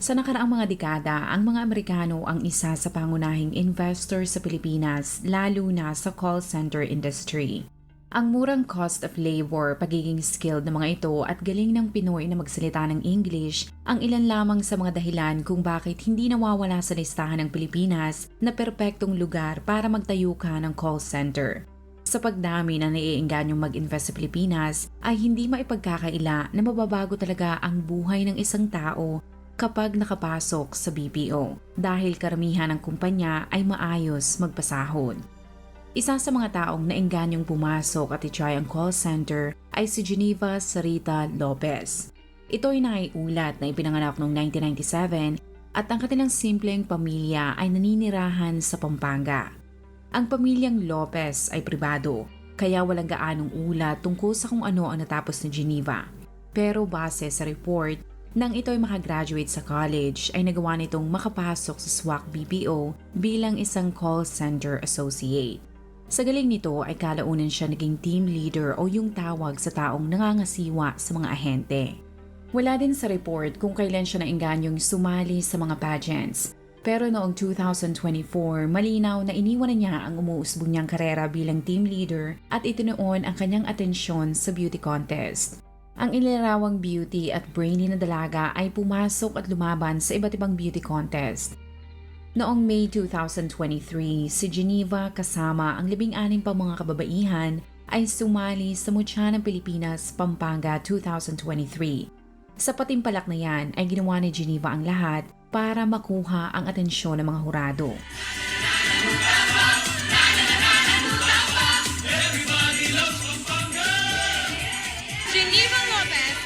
Sa nakaraang mga dekada, ang mga Amerikano ang isa sa pangunahing investor sa Pilipinas, lalo na sa call center industry. Ang murang cost of labor, pagiging skilled ng mga ito at galing ng Pinoy na magsalita ng English ang ilan lamang sa mga dahilan kung bakit hindi nawawala sa listahan ng Pilipinas na perpektong lugar para magtayo ka ng call center. Sa pagdami na naiingganyong mag-invest sa Pilipinas ay hindi maipagkakaila na mababago talaga ang buhay ng isang tao kapag nakapasok sa BPO dahil karamihan ng kumpanya ay maayos magpasahod. Isa sa mga taong naingganyong pumasok at itry ang call center ay si Geneva Sarita Lopez. Ito ay naiulat na ipinanganak noong 1997 at ang kanilang simpleng pamilya ay naninirahan sa Pampanga. Ang pamilyang Lopez ay pribado, kaya walang gaanong ulat tungkol sa kung ano ang natapos ni Geneva. Pero base sa report, nang ito ay makagraduate sa college ay nagawa nitong makapasok sa SWAC BPO bilang isang call center associate. Sa galing nito ay kalaunan siya naging team leader o yung tawag sa taong nangangasiwa sa mga ahente. Wala din sa report kung kailan siya naingganyong sumali sa mga pageants. Pero noong 2024, malinaw na iniwan na niya ang umuusbong niyang karera bilang team leader at itinuon ang kanyang atensyon sa beauty contest. Ang inilarawang beauty at brainy na dalaga ay pumasok at lumaban sa iba't ibang beauty contest. Noong May 2023, si Geneva kasama ang labing-anim pa mga kababaihan ay sumali sa Mutya ng Pilipinas Pampanga 2023. Sa patimpalak na yan ay ginawa ni Geneva ang lahat para makuha ang atensyon ng mga hurado.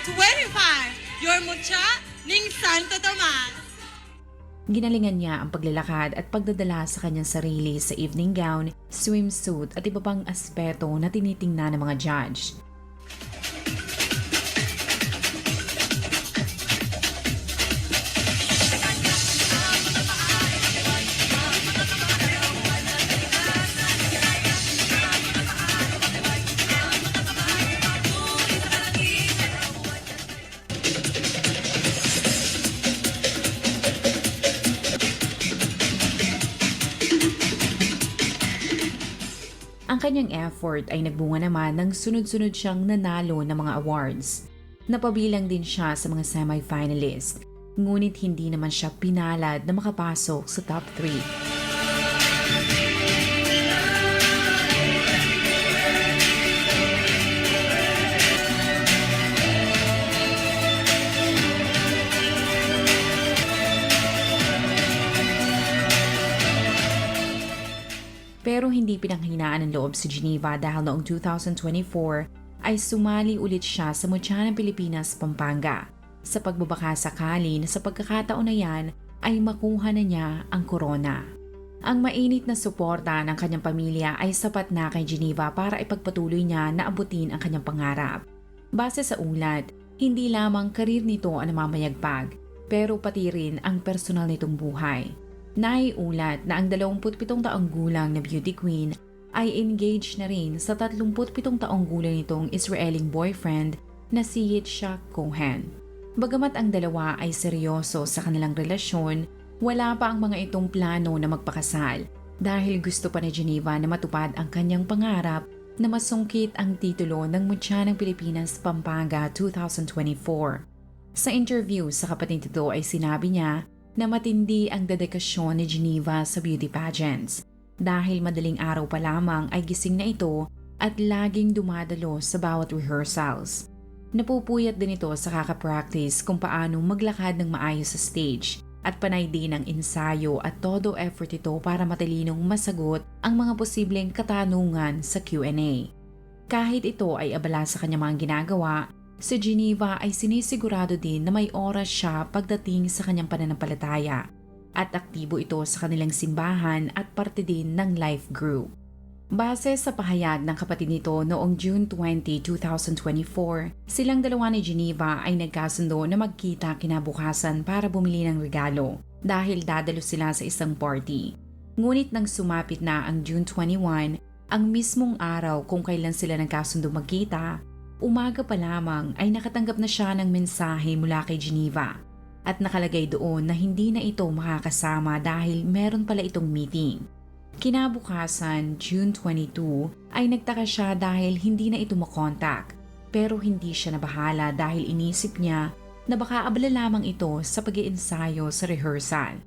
25, your mucha ning Santo Tomas. Ginalingan niya ang paglalakad at pagdadala sa kanyang sarili sa evening gown, swimsuit at iba pang aspeto na tinitingnan ng mga judge. Kanyang effort ay nagbunga naman ng sunod-sunod siyang nanalo ng mga awards. Napabilang din siya sa mga semi-finalist, ngunit hindi naman siya pinalad na makapasok sa top 3. Hindi pinanghinaan ng loob si Geneva dahil noong 2024 ay sumali ulit siya sa Mutya ng Pilipinas, Pampanga. Sa pagbabaka sakali na sa pagkakataon na yan ay makuha na niya ang corona. Ang mainit na suporta ng kanyang pamilya ay sapat na kay Geneva para ipagpatuloy niya na abutin ang kanyang pangarap. Base sa ulat, hindi lamang karir nito ang namamayagpag, pero pati rin ang personal nitong buhay. Naiulat na ang 27 taong gulang na beauty queen ay engaged na rin sa 37 taong gulang nitong Israeling boyfriend na si Yitzhak Cohen. Bagamat ang dalawa ay seryoso sa kanilang relasyon, wala pa ang mga itong plano na magpakasal dahil gusto pa ni Geneva na matupad ang kanyang pangarap na masungkit ang titulo ng Mutya ng Pilipinas Pampanga 2024. Sa interview sa kapatid nito ay sinabi niya na matindi ang dedikasyon ni Geneva sa beauty pageants dahil madaling araw pa lamang ay gising na ito at laging dumadalo sa bawat rehearsals. Napupuyat din ito sa kakapractice kung paano maglakad ng maayos sa stage at panay din ang ensayo at todo effort ito para matalinong masagot ang mga posibleng katanungan sa Q&A. Kahit ito ay abala sa kanyang mga ginagawa, Si Geneva ay sinisigurado din na may oras siya pagdating sa kanyang pananampalataya at aktibo ito sa kanilang simbahan at parte din ng life group. Base sa pahayag ng kapatid nito noong June 20, 2024, silang dalawa ni Geneva ay nagkasundo na magkita kinabukasan para bumili ng regalo dahil dadalo sila sa isang party. Ngunit nang sumapit na ang June 21, ang mismong araw kung kailan sila nagkasundo magkita, umaga pa lamang ay nakatanggap na siya ng mensahe mula kay Geneva at nakalagay doon na hindi na ito makakasama dahil meron pala itong meeting. Kinabukasan, June 22, ay nagtaka siya dahil hindi na ito makontak. Pero hindi siya nabahala dahil inisip niya na baka abala lamang ito sa pag iensayo sa rehearsal.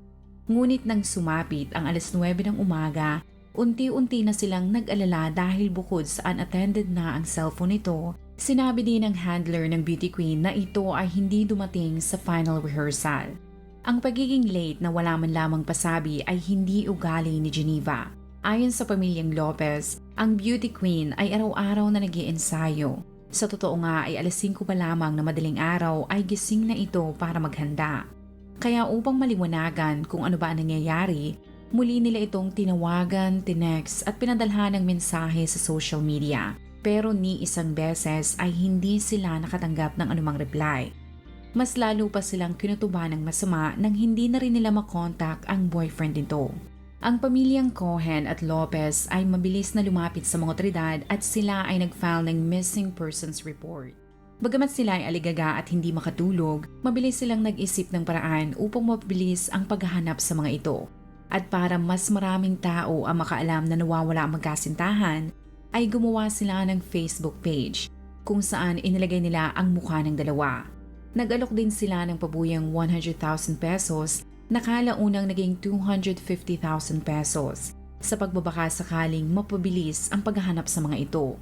Ngunit nang sumapit ang alas 9 ng umaga, unti-unti na silang nag-alala dahil bukod sa unattended na ang cellphone nito, sinabi din ng handler ng beauty queen na ito ay hindi dumating sa final rehearsal. Ang pagiging late na wala man lamang pasabi ay hindi ugali ni Geneva. Ayon sa pamilyang Lopez, ang beauty queen ay araw-araw na nag ensayo Sa totoo nga ay alas 5 pa lamang na madaling araw ay gising na ito para maghanda. Kaya upang maliwanagan kung ano ba ang nangyayari, muli nila itong tinawagan, tinext at pinadalhan ng mensahe sa social media. Pero ni isang beses ay hindi sila nakatanggap ng anumang reply mas lalo pa silang kinutuba ng masama nang hindi na rin nila makontak ang boyfriend nito. Ang pamilyang Cohen at Lopez ay mabilis na lumapit sa mga otoridad at sila ay nag-file ng missing persons report. Bagamat sila ay aligaga at hindi makatulog, mabilis silang nag-isip ng paraan upang mabilis ang paghahanap sa mga ito. At para mas maraming tao ang makaalam na nawawala ang magkasintahan, ay gumawa sila ng Facebook page kung saan inilagay nila ang mukha ng dalawa. Nag-alok din sila ng pabuyang 100,000 pesos na kalaunang naging 250,000 pesos sa pagbabaka sakaling mapabilis ang paghahanap sa mga ito.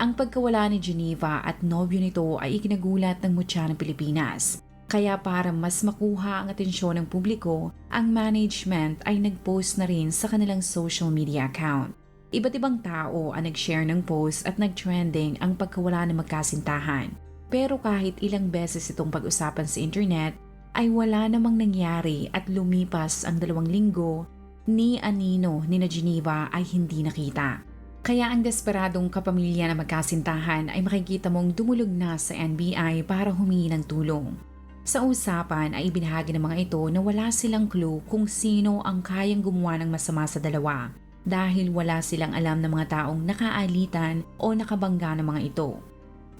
Ang pagkawala ni Geneva at nobyo nito ay ikinagulat ng mutya ng Pilipinas. Kaya para mas makuha ang atensyon ng publiko, ang management ay nag-post na rin sa kanilang social media account. Iba't ibang tao ang nag-share ng post at nag-trending ang pagkawala ng magkasintahan. Pero kahit ilang beses itong pag-usapan sa internet, ay wala namang nangyari at lumipas ang dalawang linggo, ni Anino ni na Geneva ay hindi nakita. Kaya ang desperadong kapamilya na magkasintahan ay makikita mong dumulog na sa NBI para humingi ng tulong. Sa usapan ay ibinahagi ng mga ito na wala silang clue kung sino ang kayang gumawa ng masama sa dalawa dahil wala silang alam ng mga taong nakaalitan o nakabangga ng mga ito.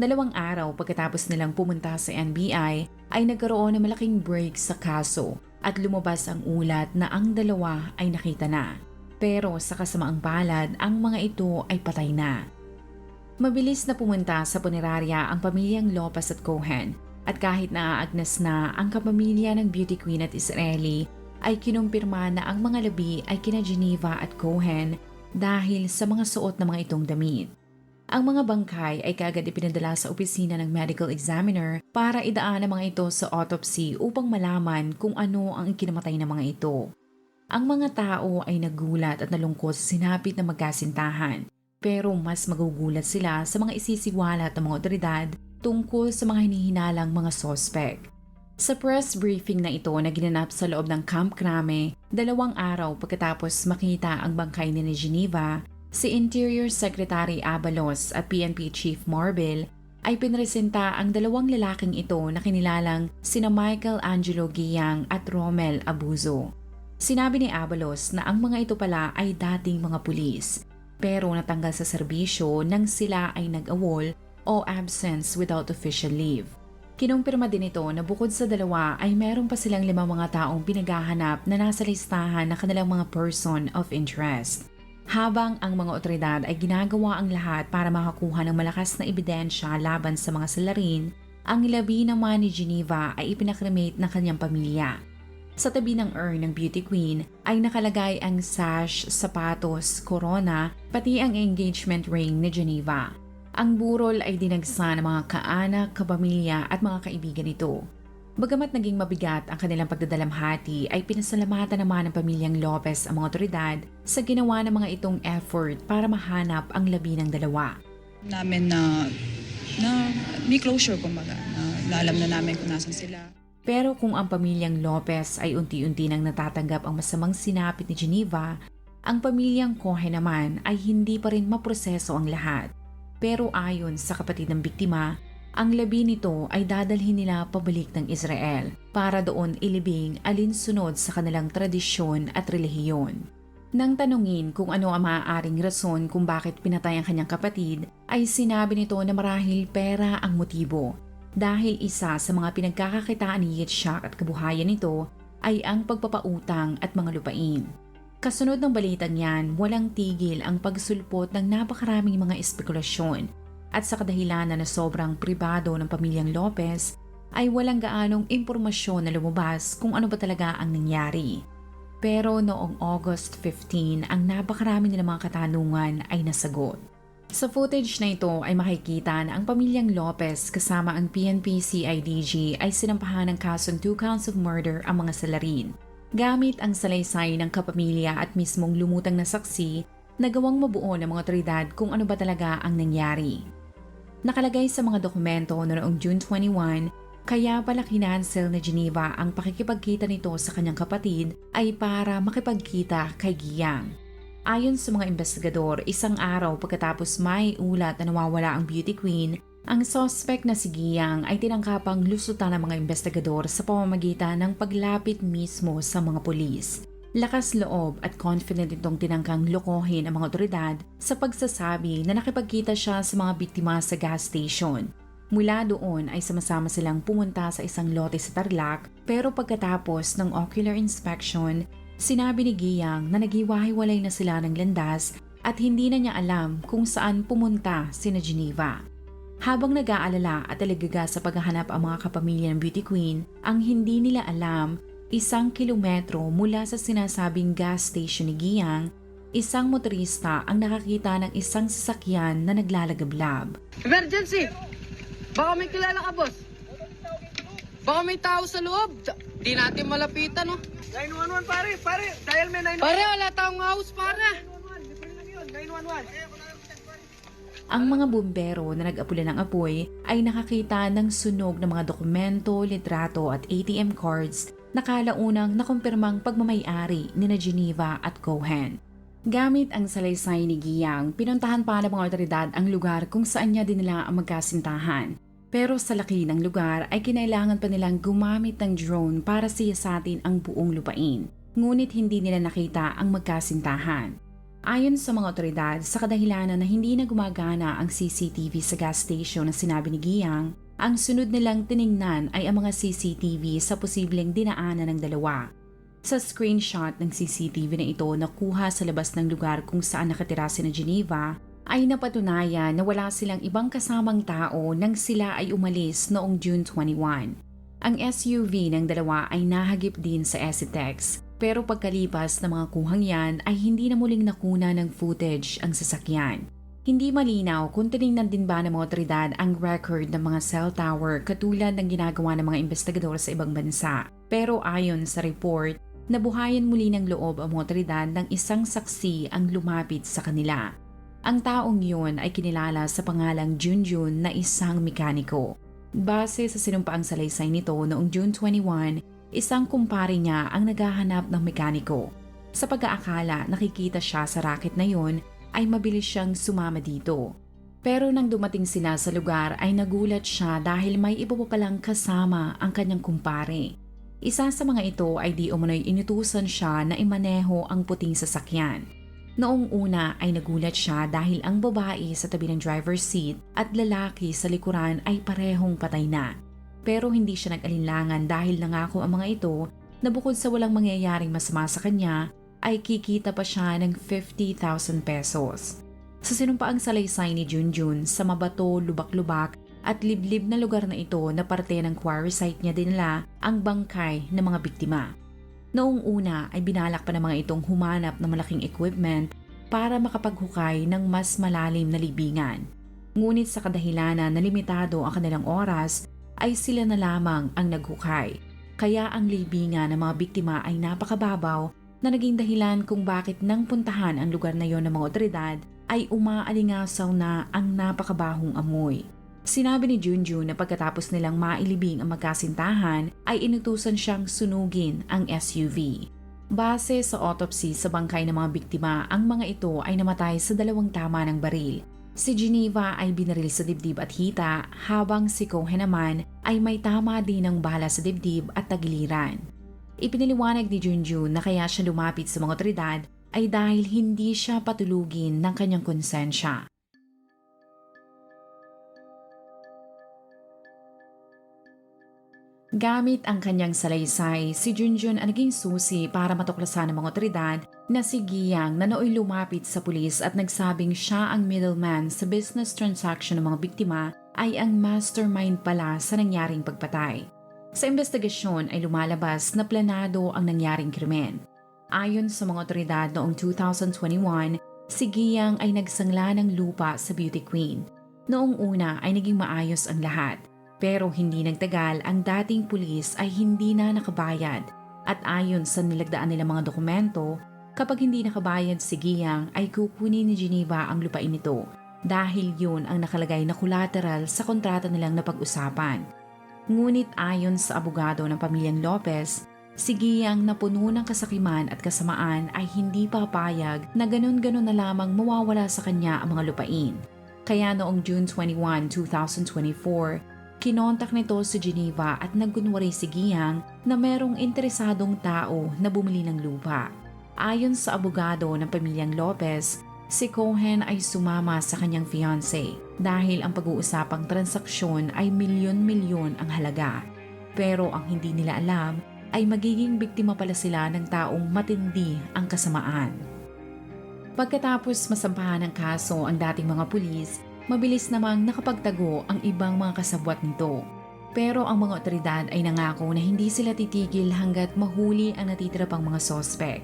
Dalawang araw pagkatapos nilang pumunta sa NBI ay nagkaroon ng malaking break sa kaso at lumabas ang ulat na ang dalawa ay nakita na. Pero sa kasamaang palad, ang mga ito ay patay na. Mabilis na pumunta sa punerarya ang pamilyang Lopez at Cohen at kahit naaagnas na ang kapamilya ng beauty queen at Israeli ay kinumpirma na ang mga labi ay kina Geneva at Cohen dahil sa mga suot ng mga itong damit. Ang mga bangkay ay kagad ipinadala sa opisina ng medical examiner para idaan ang mga ito sa autopsy upang malaman kung ano ang ikinamatay ng mga ito. Ang mga tao ay nagulat at nalungkot sa sinapit na magkasintahan pero mas magugulat sila sa mga isisiwalat ng mga otoridad tungkol sa mga hinihinalang mga sospek. Sa press briefing na ito na ginanap sa loob ng Camp Crame, dalawang araw pagkatapos makita ang bangkay ni Geneva, Si Interior Secretary Abalos at PNP Chief Marbil ay pinresenta ang dalawang lalaking ito na kinilalang sina Michael Angelo Giyang at Romel Abuzo. Sinabi ni Abalos na ang mga ito pala ay dating mga pulis pero natanggal sa serbisyo nang sila ay nag-awol o absence without official leave. Kinumpirma din ito na bukod sa dalawa ay meron pa silang limang mga taong pinaghahanap na nasa listahan na kanilang mga person of interest habang ang mga otoridad ay ginagawa ang lahat para makakuha ng malakas na ebidensya laban sa mga salarin, ang labi naman ni Geneva ay ipinakremate ng kanyang pamilya. Sa tabi ng urn ng beauty queen ay nakalagay ang sash, sapatos, corona, pati ang engagement ring ni Geneva. Ang burol ay dinagsa ng mga kaanak, kapamilya at mga kaibigan nito. Bagamat naging mabigat ang kanilang pagdadalamhati ay pinasalamatan naman ng pamilyang Lopez ang mga otoridad sa ginawa ng mga itong effort para mahanap ang labi ng dalawa. namin na na may closure kumbaga na, na alam na namin kung nasan sila. Pero kung ang pamilyang Lopez ay unti-unti nang natatanggap ang masamang sinapit ni Geneva, ang pamilyang Cohen naman ay hindi pa rin maproseso ang lahat. Pero ayon sa kapatid ng biktima, ang labi nito ay dadalhin nila pabalik ng Israel para doon ilibing alinsunod sa kanilang tradisyon at relihiyon. Nang tanungin kung ano ang maaaring rason kung bakit pinatay ang kanyang kapatid, ay sinabi nito na marahil pera ang motibo dahil isa sa mga pinagkakakitaan ni Yitzhak at kabuhayan nito ay ang pagpapautang at mga lupain. Kasunod ng balitang yan, walang tigil ang pagsulpot ng napakaraming mga espekulasyon at sa kadahilanan na sobrang pribado ng pamilyang Lopez ay walang gaanong impormasyon na lumabas kung ano ba talaga ang nangyari. Pero noong August 15, ang napakarami nilang mga katanungan ay nasagot. Sa footage na ito ay makikita na ang pamilyang Lopez kasama ang PNP CIDG ay sinampahan ng kasong 2 counts of murder ang mga salarin. Gamit ang salaysay ng kapamilya at mismong lumutang na saksi na gawang mabuo ng mga otoridad kung ano ba talaga ang nangyari. Nakalagay sa mga dokumento na noong June 21, kaya pala kinansel na Geneva ang pakikipagkita nito sa kanyang kapatid ay para makipagkita kay Giyang. Ayon sa mga investigador, isang araw pagkatapos may ulat na nawawala ang beauty queen, ang suspect na si Giyang ay tinangkapang lusutan ng mga investigador sa pamamagitan ng paglapit mismo sa mga pulis. Lakas loob at confident itong tinangkang lokohin ang mga otoridad sa pagsasabi na nakipagkita siya sa mga biktima sa gas station. Mula doon ay sama-sama silang pumunta sa isang lote sa Tarlac pero pagkatapos ng ocular inspection, sinabi ni Giyang na naghiwahiwalay na sila ng landas at hindi na niya alam kung saan pumunta sina Geneva. Habang nag-aalala at alagaga sa paghahanap ang mga kapamilya ng beauty queen, ang hindi nila alam Isang kilometro mula sa sinasabing gas station ni Giyang, isang motorista ang nakakita ng isang sasakyan na naglalagablab. Emergency! Baka may kilala ka, boss. Baka may tao sa loob. Di natin malapitan, no? 911 pare, pare, dial me 911. Pare, wala taong house, pare. Libre lang yun, 911. Ang mga bumbero na nag-apula ng apoy ay nakakita ng sunog ng mga dokumento, litrato at ATM cards na kalaunang nakumpirmang pagmamayari ni na Geneva at Cohen. Gamit ang salaysay ni Giyang, pinuntahan pa ng mga otoridad ang lugar kung saan niya dinala ang magkasintahan. Pero sa laki ng lugar ay kinailangan pa nilang gumamit ng drone para siyasatin ang buong lupain. Ngunit hindi nila nakita ang magkasintahan. Ayon sa mga otoridad, sa kadahilanan na hindi na gumagana ang CCTV sa gas station na sinabi ni Giyang, ang sunod nilang tiningnan ay ang mga CCTV sa posibleng dinaanan ng dalawa. Sa screenshot ng CCTV na ito na kuha sa labas ng lugar kung saan nakatira si na Geneva, ay napatunayan na wala silang ibang kasamang tao nang sila ay umalis noong June 21. Ang SUV ng dalawa ay nahagip din sa Esitex, pero pagkalipas ng mga kuhang yan ay hindi na muling nakuna ng footage ang sasakyan. Hindi malinaw kung tinignan din ba ng mga otoridad ang record ng mga cell tower katulad ng ginagawa ng mga investigador sa ibang bansa. Pero ayon sa report, nabuhayan muli ng loob ang mga otoridad ng isang saksi ang lumapit sa kanila. Ang taong yun ay kinilala sa pangalang Junjun na isang mekaniko. Base sa sinumpaang salaysay nito noong June 21, isang kumpare niya ang naghahanap ng mekaniko. Sa pag-aakala nakikita siya sa racket na yun ay mabilis siyang sumama dito. Pero nang dumating sila sa lugar ay nagulat siya dahil may iba pa palang kasama ang kanyang kumpare. Isa sa mga ito ay di umano'y inutusan siya na imaneho ang puting sasakyan. Noong una ay nagulat siya dahil ang babae sa tabi ng driver's seat at lalaki sa likuran ay parehong patay na. Pero hindi siya nag-alinlangan dahil nangako ang mga ito na bukod sa walang mangyayaring masama sa kanya ay kikita pa siya ng 50,000 pesos. Sa sinumpaang salaysay ni Junjun sa mabato, lubak-lubak at liblib na lugar na ito na parte ng quarry site niya dinala ang bangkay ng mga biktima. Noong una ay binalak pa ng mga itong humanap ng malaking equipment para makapaghukay ng mas malalim na libingan. Ngunit sa kadahilanan na limitado ang kanilang oras ay sila na lamang ang naghukay. Kaya ang libingan ng mga biktima ay napakababaw na naging dahilan kung bakit nang puntahan ang lugar na yon ng mga otoridad ay umaalingasaw na ang napakabahong amoy. Sinabi ni Junjun na pagkatapos nilang mailibing ang magkasintahan ay inutusan siyang sunugin ang SUV. Base sa autopsy sa bangkay ng mga biktima, ang mga ito ay namatay sa dalawang tama ng baril. Si Geneva ay binaril sa dibdib at hita habang si Cohen naman ay may tama din ng bala sa dibdib at tagiliran. Ipiniliwanag ni Junjun na kaya siya lumapit sa mga otoridad ay dahil hindi siya patulugin ng kanyang konsensya. Gamit ang kanyang salaysay, si Junjun ang naging susi para matuklasan ng mga otoridad na si Giyang na nooy lumapit sa pulis at nagsabing siya ang middleman sa business transaction ng mga biktima ay ang mastermind pala sa nangyaring pagpatay. Sa investigasyon ay lumalabas na planado ang nangyaring krimen. Ayon sa mga otoridad noong 2021, si Giyang ay nagsangla ng lupa sa beauty queen. Noong una ay naging maayos ang lahat. Pero hindi nagtagal ang dating pulis ay hindi na nakabayad at ayon sa nilagdaan nilang mga dokumento, kapag hindi nakabayad si Giyang ay kukunin ni Geneva ang lupain nito dahil yun ang nakalagay na collateral sa kontrata nilang napag-usapan. Ngunit ayon sa abogado ng pamilyang Lopez, si Giyang na puno ng kasakiman at kasamaan ay hindi papayag na ganun-ganun na lamang mawawala sa kanya ang mga lupain. Kaya noong June 21, 2024, Kinontak nito si Geneva at nagkunwari si Giyang na merong interesadong tao na bumili ng lupa. Ayon sa abogado ng pamilyang Lopez, si Cohen ay sumama sa kanyang fiancé dahil ang pag-uusapang transaksyon ay milyon-milyon ang halaga. Pero ang hindi nila alam ay magiging biktima pala sila ng taong matindi ang kasamaan. Pagkatapos masampahan ng kaso ang dating mga pulis, mabilis namang nakapagtago ang ibang mga kasabwat nito. Pero ang mga otoridad ay nangako na hindi sila titigil hanggat mahuli ang natitira pang mga sospek.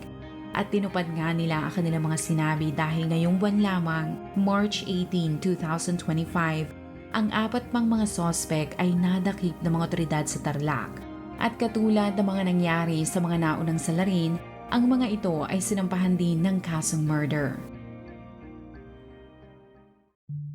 At tinupad nga nila ang kanilang mga sinabi dahil ngayong buwan lamang, March 18, 2025, ang apat pang mga sospek ay nadakip ng mga otoridad sa Tarlac. At katulad ng mga nangyari sa mga naunang salarin, ang mga ito ay sinampahan din ng kasong murder.